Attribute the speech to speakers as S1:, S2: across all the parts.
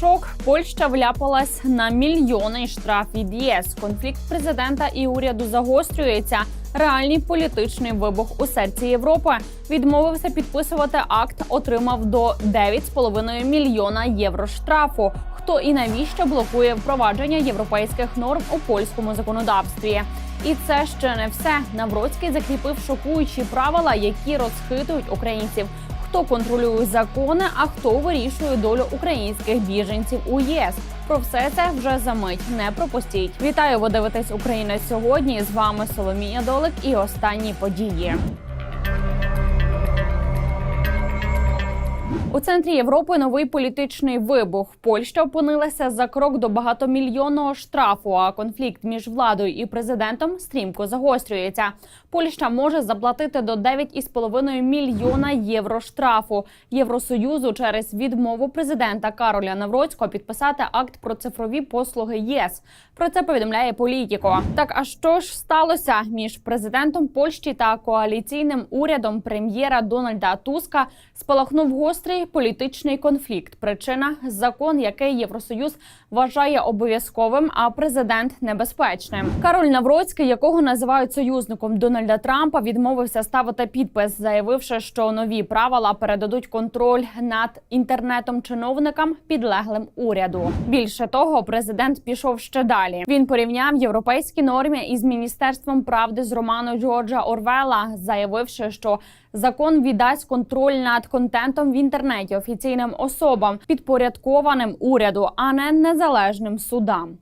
S1: шок. Польща вляпалась на мільйонний штраф від ЄС. Конфлікт президента і уряду загострюється. Реальний політичний вибух у серці Європи відмовився підписувати акт, отримав до 9,5 мільйона євро штрафу. Хто і навіщо блокує впровадження європейських норм у польському законодавстві? І це ще не все. Навроцький закріпив шокуючі правила, які розхитують українців. Хто контролює закони, а хто вирішує долю українських біженців у ЄС. Про все це вже за мить. Не пропустіть. Вітаю, ви дивитесь Україна сьогодні. З вами Соломія Долик і останні події. У центрі Європи новий політичний вибух. Польща опинилася за крок до багатомільйонного штрафу. А конфлікт між владою і президентом стрімко загострюється. Польща може заплатити до 9,5 мільйона євро штрафу Євросоюзу через відмову президента Кароля Навроцького підписати акт про цифрові послуги ЄС. Про це повідомляє політіко. Так а що ж сталося між президентом Польщі та коаліційним урядом прем'єра Дональда Туска? Спалахнув гострий політичний конфлікт. Причина закон, який Євросоюз вважає обов'язковим, а президент небезпечним. Кароль Навроцький, якого називають союзником Дональда Трампа, відмовився ставити підпис, заявивши, що нові правила передадуть контроль над інтернетом чиновникам, підлеглим уряду. Більше того, президент пішов ще далі. Він порівняв європейські норми із міністерством правди з роману Джорджа Орвела, заявивши, що Закон віддасть контроль над контентом в інтернеті офіційним особам, підпорядкованим уряду, а не незалежним судам.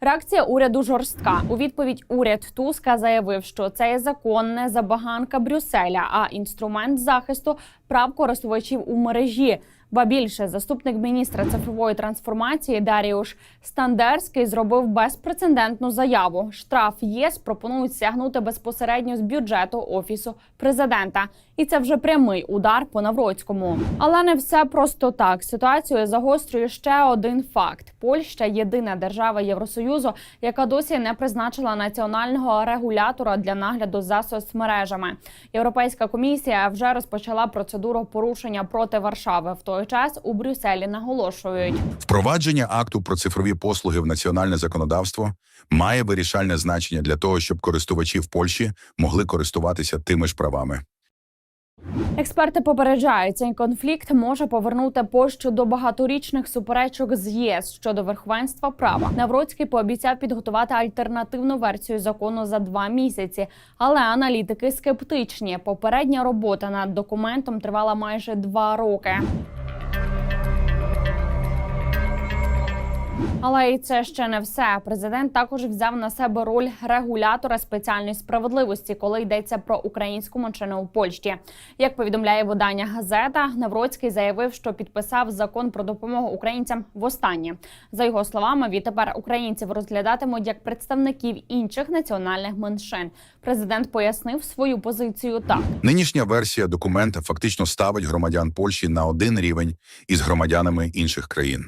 S1: Реакція уряду жорстка. У відповідь уряд Туска заявив, що цей закон не забаганка Брюсселя, а інструмент захисту прав користувачів у мережі. Ба більше заступник міністра цифрової трансформації Даріуш Стандерський зробив безпрецедентну заяву. Штраф ЄС пропонують стягнути безпосередньо з бюджету офісу президента, і це вже прямий удар по Навроцькому. Але не все просто так. Ситуацію загострює ще один факт: Польща єдина держава Євросоюзу, яка досі не призначила національного регулятора для нагляду за соцмережами. Європейська комісія вже розпочала процедуру порушення проти Варшави. В той час у Брюсселі наголошують.
S2: Впровадження акту про цифрові послуги в національне законодавство має вирішальне значення для того, щоб користувачі в Польщі могли користуватися тими ж правами.
S1: Експерти попереджають, цей конфлікт може повернути Польщу до багаторічних суперечок з ЄС щодо верховенства права. Навроцький пообіцяв підготувати альтернативну версію закону за два місяці, але аналітики скептичні. Попередня робота над документом тривала майже два роки. Але і це ще не все. Президент також взяв на себе роль регулятора спеціальної справедливості, коли йдеться про українську меншину у Польщі. Як повідомляє видання газета, Навроцький заявив, що підписав закон про допомогу українцям востаннє. За його словами, відтепер українців розглядатимуть як представників інших національних меншин. Президент пояснив свою позицію так.
S2: Нинішня версія документа фактично ставить громадян Польщі на один рівень із громадянами інших країн.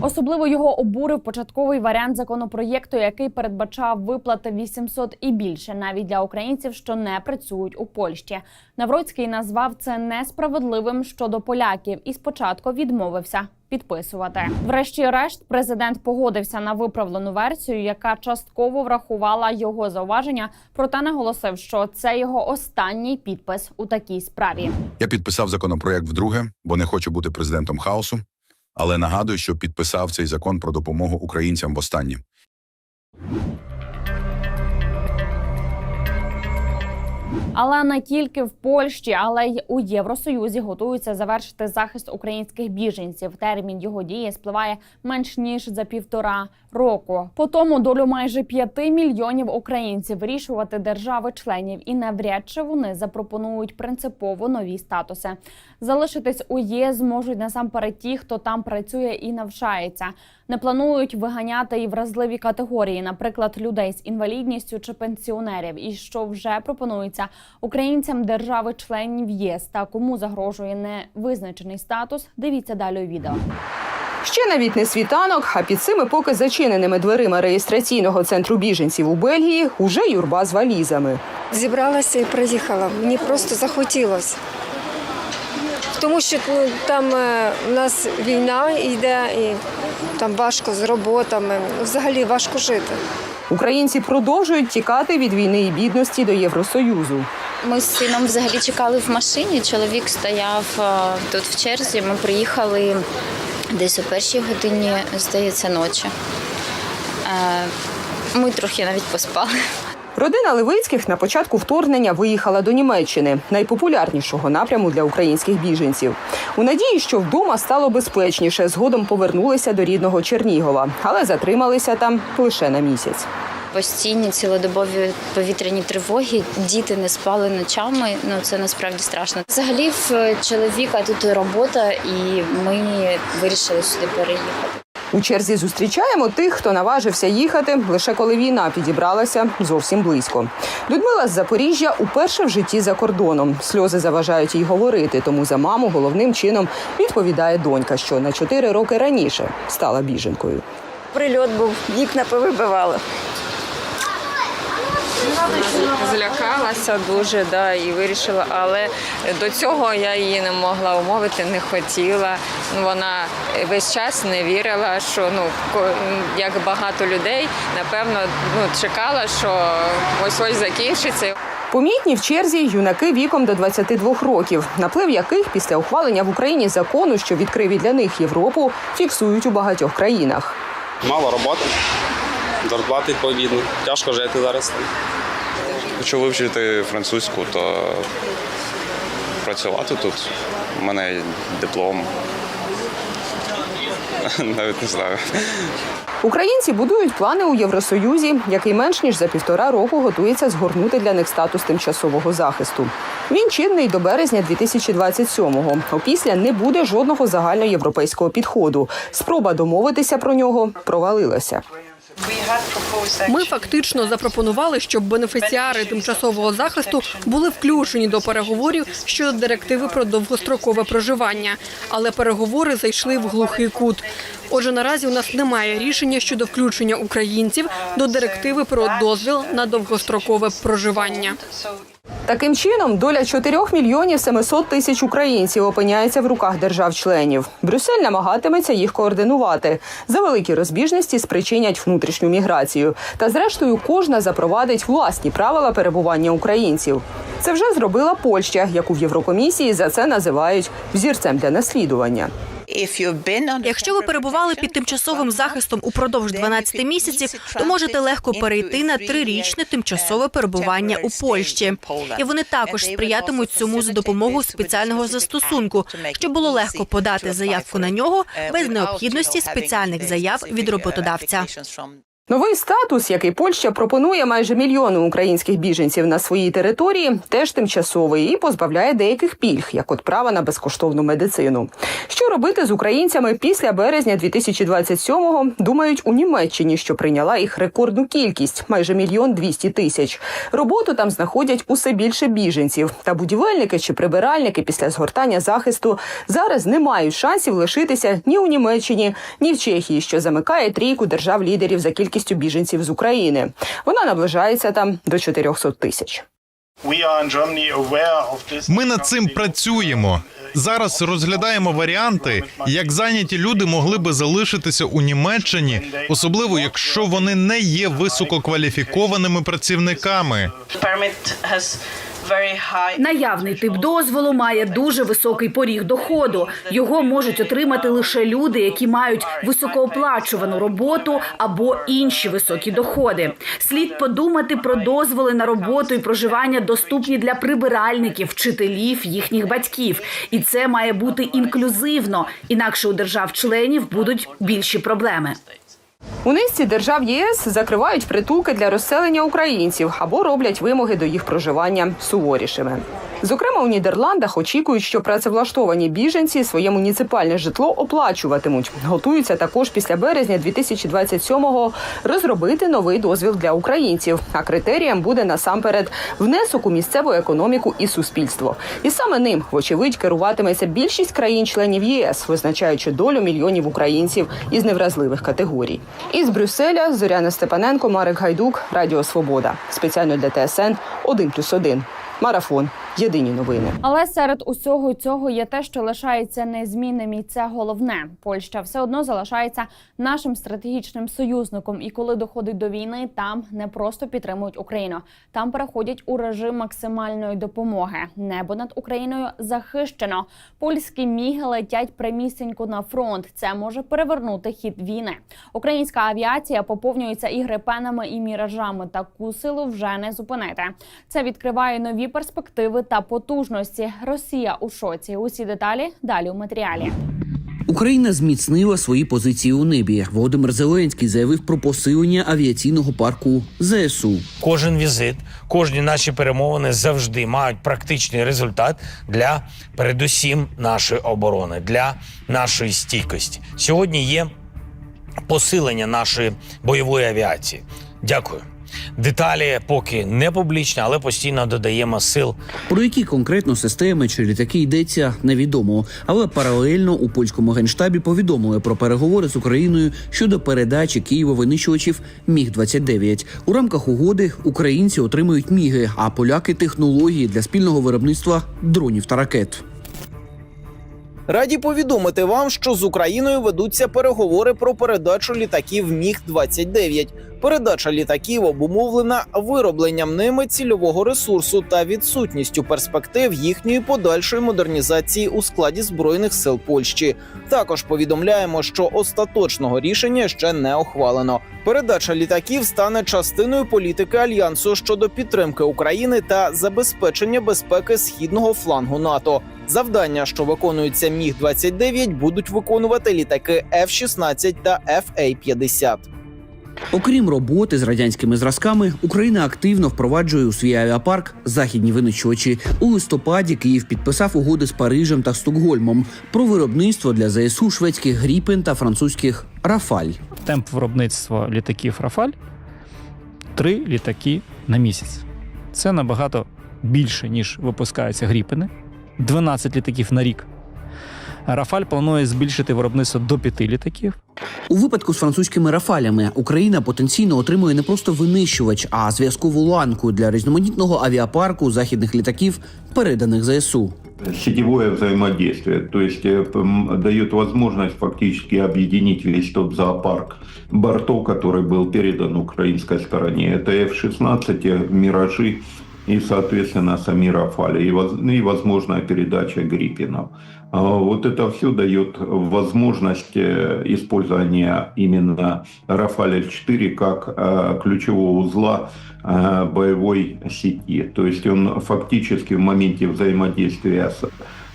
S1: Особливо його обурив початковий варіант законопроєкту, який передбачав виплати 800 і більше навіть для українців, що не працюють у Польщі. Навроцький назвав це несправедливим щодо поляків і спочатку відмовився. Підписувати, врешті-решт, президент погодився на виправлену версію, яка частково врахувала його зауваження, проте наголосив, що це його останній підпис у такій справі.
S2: Я підписав законопроект вдруге, бо не хочу бути президентом хаосу, але нагадую, що підписав цей закон про допомогу українцям востаннє.
S1: Але не тільки в Польщі, але й у Євросоюзі готуються завершити захист українських біженців. Термін його дії спливає менш ніж за півтора року. По тому долю майже п'яти мільйонів українців вирішувати держави-членів, і навряд чи вони запропонують принципово нові статуси. Залишитись у ЄС зможуть насамперед ті, хто там працює і навчається. Не планують виганяти і вразливі категорії, наприклад, людей з інвалідністю чи пенсіонерів, і що вже пропонується українцям держави-членів ЄС та кому загрожує невизначений статус. Дивіться далі у відео.
S3: Ще навіть не світанок, а під цими поки зачиненими дверима реєстраційного центру біженців у Бельгії уже юрба з валізами.
S4: Зібралася і приїхала. Мені просто захотілося. Тому що ну, там е, у нас війна йде, і там важко з роботами. Взагалі важко жити.
S3: Українці продовжують тікати від війни і бідності до Євросоюзу.
S5: Ми з сином взагалі чекали в машині. Чоловік стояв е, тут в черзі. Ми приїхали десь о першій годині, здається, ночі. Е, Ми трохи навіть поспали.
S3: Родина Левицьких на початку вторгнення виїхала до Німеччини, найпопулярнішого напряму для українських біженців. У надії, що вдома стало безпечніше, згодом повернулися до рідного Чернігова, але затрималися там лише на місяць.
S5: Постійні цілодобові повітряні тривоги, діти не спали ночами. Ну це насправді страшно. Взагалі в чоловіка тут робота, і ми вирішили сюди переїхати.
S3: У черзі зустрічаємо тих, хто наважився їхати лише коли війна підібралася зовсім близько. Людмила з Запоріжжя уперше в житті за кордоном. Сльози заважають їй говорити, тому за маму головним чином відповідає донька, що на чотири роки раніше стала біженкою.
S6: Прильот був, вікна повибивали.
S4: Злякалася дуже, да, і вирішила, але до цього я її не могла умовити, не хотіла. Ну, Вона весь час не вірила, що ну ко- як багато людей, напевно, ну чекала, що ось ось закінчиться.
S3: Помітні в черзі юнаки віком до 22 років, наплив яких після ухвалення в Україні закону, що відкрив і для них Європу, фіксують у багатьох країнах.
S7: Мало роботи, зарплати відповідно. Тяжко жити зараз.
S8: Хочу вивчити французьку, то працювати тут. У мене є диплом. Навіть не знаю.
S3: Українці будують плани у Євросоюзі, який менш ніж за півтора року готується згорнути для них статус тимчасового захисту. Він чинний до березня 2027-го. Опісля не буде жодного загальноєвропейського підходу. Спроба домовитися про нього провалилася.
S9: Ми фактично запропонували, щоб бенефіціари тимчасового захисту були включені до переговорів щодо директиви про довгострокове проживання, але переговори зайшли в глухий кут. Отже, наразі у нас немає рішення щодо включення українців до директиви про дозвіл на довгострокове проживання.
S3: Таким чином, доля 4 мільйонів 700 тисяч українців опиняється в руках держав-членів. Брюссель намагатиметься їх координувати. За великі розбіжності спричинять внутрішню міграцію. Та зрештою кожна запровадить власні правила перебування українців. Це вже зробила Польща, яку в Єврокомісії за це називають взірцем для наслідування.
S10: Якщо ви перебували під тимчасовим захистом упродовж 12 місяців, то можете легко перейти на трирічне тимчасове перебування у Польщі. І вони також сприятимуть цьому за допомогою спеціального застосунку, щоб було легко подати заявку на нього без необхідності спеціальних заяв від роботодавця.
S3: Новий статус, який Польща пропонує майже мільйону українських біженців на своїй території, теж тимчасовий і позбавляє деяких пільг, як от права на безкоштовну медицину. Що робити з українцями після березня 2027-го, думають у Німеччині, що прийняла їх рекордну кількість майже мільйон двісті тисяч. Роботу там знаходять усе більше біженців. Та будівельники чи прибиральники після згортання захисту зараз не мають шансів лишитися ні у Німеччині, ні в Чехії, що замикає трійку держав-лідерів за кількістю біженців з України. Вона наближається там до 400 тисяч.
S11: Ми над цим працюємо. Зараз розглядаємо варіанти, як зайняті люди могли би залишитися у Німеччині, особливо якщо вони не є висококваліфікованими працівниками.
S12: Наявний тип дозволу має дуже високий поріг доходу. Його можуть отримати лише люди, які мають високооплачувану роботу або інші високі доходи. Слід подумати про дозволи на роботу і проживання доступні для прибиральників, вчителів, їхніх батьків. І це має бути інклюзивно, інакше у держав-членів будуть більші проблеми.
S3: У низці держав ЄС закривають притулки для розселення українців або роблять вимоги до їх проживання суворішими. Зокрема, у Нідерландах очікують, що працевлаштовані біженці своє муніципальне житло оплачуватимуть. Готуються також після березня 2027-го розробити новий дозвіл для українців. А критерієм буде насамперед внесок у місцеву економіку і суспільство. І саме ним, вочевидь, керуватиметься більшість країн-членів єС, визначаючи долю мільйонів українців із невразливих категорій. Із Брюсселя Зоряна Степаненко, Марик Гайдук, Радіо Свобода. Спеціально для ТСН 1+,1. Марафон. Єдині новини.
S1: Але серед усього цього є те, що лишається незмінним, і це головне. Польща все одно залишається нашим стратегічним союзником. І коли доходить до війни, там не просто підтримують Україну, там переходять у режим максимальної допомоги. Небо над Україною захищено. Польські міги летять прямісінько на фронт. Це може перевернути хід війни. Українська авіація поповнюється і грипенами, і міражами. Таку силу вже не зупинити. Це відкриває нові перспективи та потужності. Росія у шоці. Усі деталі далі у матеріалі.
S13: Україна зміцнила свої позиції у небі. Володимир Зеленський заявив про посилення авіаційного парку ЗСУ.
S14: Кожен візит, кожні наші перемовини завжди мають практичний результат для передусім нашої оборони, для нашої стійкості. Сьогодні є посилення нашої бойової авіації. Дякую. Деталі поки не публічні, але постійно додаємо сил
S13: Про які конкретно системи чи літаки йдеться, невідомо. Але паралельно у польському генштабі повідомили про переговори з Україною щодо передачі Києва винищувачів Міг 29 У рамках угоди українці отримують міги, а поляки технології для спільного виробництва дронів та ракет.
S15: Раді повідомити вам, що з Україною ведуться переговори про передачу літаків Міг 29 Передача літаків обумовлена виробленням ними цільового ресурсу та відсутністю перспектив їхньої подальшої модернізації у складі збройних сил Польщі. Також повідомляємо, що остаточного рішення ще не ухвалено. Передача літаків стане частиною політики альянсу щодо підтримки України та забезпечення безпеки східного флангу НАТО. Завдання, що виконуються міг 29 будуть виконувати літаки F-16 та FA-50.
S13: Окрім роботи з радянськими зразками, Україна активно впроваджує у свій авіапарк західні винищувачі. У листопаді Київ підписав угоди з Парижем та Стокгольмом про виробництво для ЗСУ шведських Гріпен та французьких Рафаль.
S16: Темп виробництва літаків Рафаль три літаки на місяць. Це набагато більше, ніж випускаються Гріпени. 12 літаків на рік. Рафаль планує збільшити виробництво до п'яти літаків.
S13: У випадку з французькими рафалями Україна потенційно отримує не просто винищувач, а зв'язкову ланку для різноманітного авіапарку західних літаків, переданих ЗСУ.
S17: сетевое взаимодействие, то есть э, м, дает возможность фактически объединить весь тот зоопарк бортов, который был передан украинской стороне. Это F-16, «Миражи» и, соответственно, сами «Рафали», и, и возможная передача «Гриппинов». А Вот это все дает возможность э, использования именно «Рафаля-4» как э, ключевого узла э, боевой сети. То есть он фактически в моменте взаимодействия с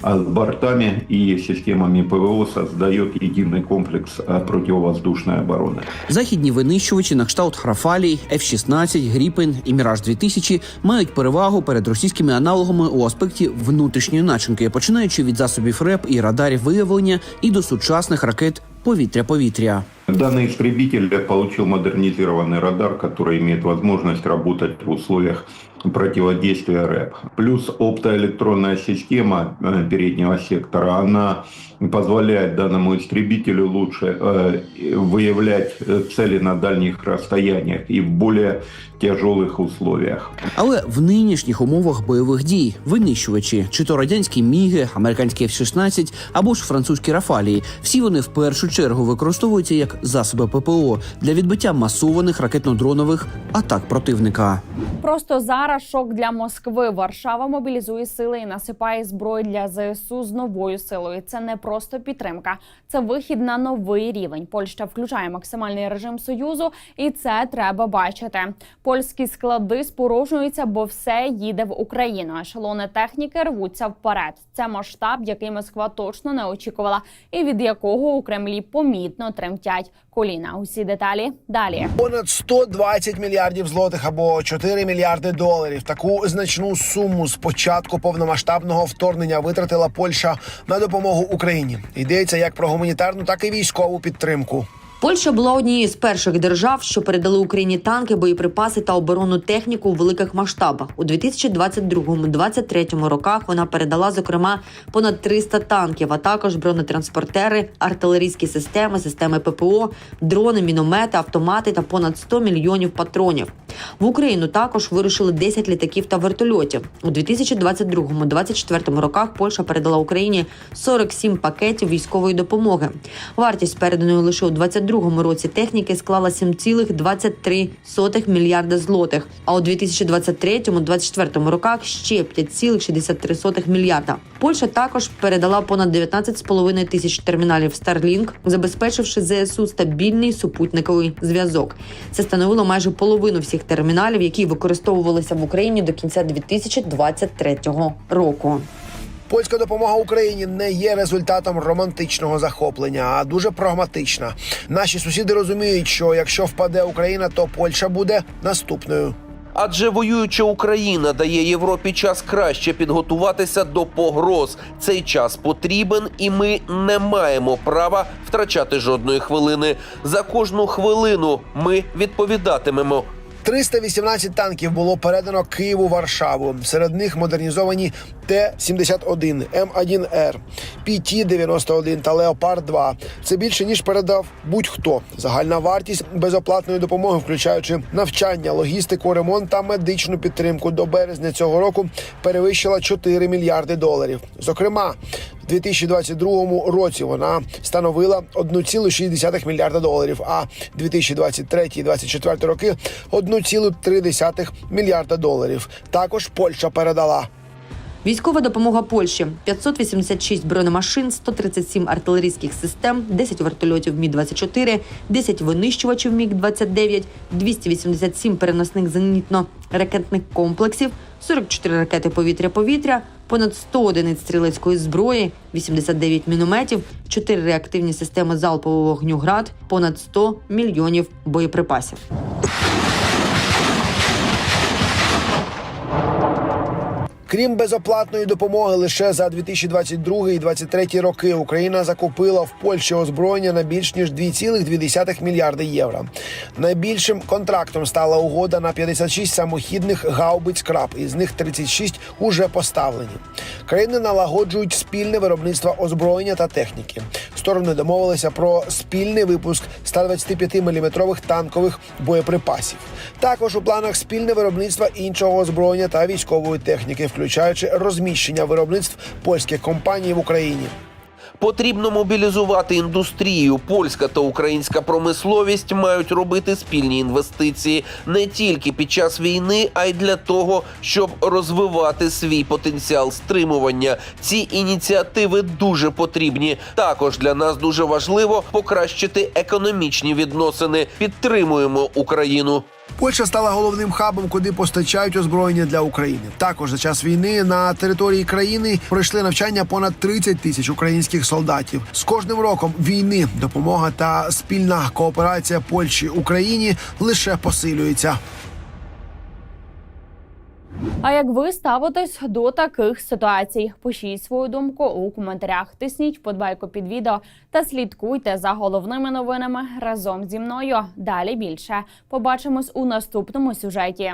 S17: с бортами и системами ПВО создает единый комплекс э, противовоздушной обороны.
S13: Західні винищувачі на кшталт Рафалій, F-16, Гріпен і Міраж 2000 мають перевагу перед російськими аналогами у аспекті внутрішньої начинки, починаючи від засобів РЕП і радарів виявлення і до сучасних ракет повітря-повітря.
S17: Данный истребитель получил модернизированный радар, который имеет возможность работать в условиях противодействия РЭП. Плюс оптоэлектронная система э, переднего сектора, она позволяет данному истребителю лучше э, выявлять э, цели на дальних расстояниях и в более тяжелых условиях.
S13: Але в нинішніх умовах бойових дій винищувачі, чи то радянські міги, американські F-16 або ж французькі Рафалії, всі вони в першу чергу використовуються як засоби ППО для відбиття масованих ракетно-дронових атак противника.
S1: Просто зараз шок для Москви. Варшава мобілізує сили і насипає зброю для ЗСУ з новою силою. Це не просто підтримка, це вихід на новий рівень. Польща включає максимальний режим союзу, і це треба бачити. Польські склади спорожнюються, бо все їде в Україну. Ешелони техніки рвуться вперед. Це масштаб, який Москва точно не очікувала, і від якого у Кремлі помітно тремтять коліна. Усі деталі далі.
S18: Понад 120 мільярдів злотих або 4 мільярди доларів. Таку значну суму з початку повномасштабного вторгнення витратила Польща на допомогу Україні. Йдеться як про гуманітарну, так і військову підтримку.
S19: Польща була однією з перших держав, що передали Україні танки, боєприпаси та оборонну техніку у великих масштабах. У 2022-2023 роках вона передала зокрема понад 300 танків, а також бронетранспортери, артилерійські системи, системи ППО, дрони, міномети, автомати та понад 100 мільйонів патронів. В Україну також вирушили 10 літаків та вертольотів. У 2022-2024 роках Польща передала Україні 47 пакетів військової допомоги. Вартість переданої лише у 2022 році техніки склала 7,23 мільярда злотих. А у 2023-2024 роках ще 5,63 мільярда. Польща також передала понад 19,5 тисяч терміналів Starlink, забезпечивши ЗСУ стабільний супутниковий зв'язок. Це становило майже половину всіх терміналів, які використовувалися в Україні до кінця 2023 року.
S18: Польська допомога Україні не є результатом романтичного захоплення, а дуже прагматична. Наші сусіди розуміють, що якщо впаде Україна, то Польща буде наступною.
S20: Адже воююча Україна дає Європі час краще підготуватися до погроз. Цей час потрібен, і ми не маємо права втрачати жодної хвилини. За кожну хвилину ми відповідатимемо.
S18: 318 танків було передано Києву Варшаву. Серед них модернізовані Т-71, М1Р, ПТ-91 та Леопард 2 Це більше ніж передав будь-хто. Загальна вартість безоплатної допомоги, включаючи навчання, логістику, ремонт та медичну підтримку до березня цього року, перевищила 4 мільярди доларів. Зокрема, в 2022 році вона становила 1,6 мільярда доларів, а 2023-2024 роки 1,3 мільярда доларів. Також Польща передала
S19: Військова допомога Польщі: 586 бронемашин, 137 артилерійських систем, 10 вертольотів Мі 24 10 винищувачів Міг 29 287 переносних зенітно-ракетних комплексів, 44 ракети повітря-повітря, понад 100 одиниць стрілецької зброї, 89 мінометів, 4 реактивні системи залпового вогню град, понад 100 мільйонів боєприпасів.
S18: Крім безоплатної допомоги, лише за 2022 і 2023 роки Україна закупила в Польщі озброєння на більш ніж 2,2 мільярди євро. Найбільшим контрактом стала угода на 56 самохідних гаубиць краб, із них 36 уже поставлені. Країни налагоджують спільне виробництво озброєння та техніки. Сторони домовилися про спільний випуск 125-мм танкових боєприпасів. Також у планах спільне виробництво іншого озброєння та військової техніки, включаючи розміщення виробництв польських компаній в Україні.
S20: Потрібно мобілізувати індустрію. Польська та українська промисловість мають робити спільні інвестиції не тільки під час війни, а й для того, щоб розвивати свій потенціал стримування. Ці ініціативи дуже потрібні. Також для нас дуже важливо покращити економічні відносини. Підтримуємо Україну.
S18: Польща стала головним хабом, куди постачають озброєння для України. Також за час війни на території країни пройшли навчання понад 30 тисяч українських солдатів. З кожним роком війни допомога та спільна кооперація Польщі Україні лише посилюється.
S1: А як ви ставитесь до таких ситуацій? Пишіть свою думку у коментарях. Тисніть подбайку під відео та слідкуйте за головними новинами разом зі мною. Далі більше побачимось у наступному сюжеті.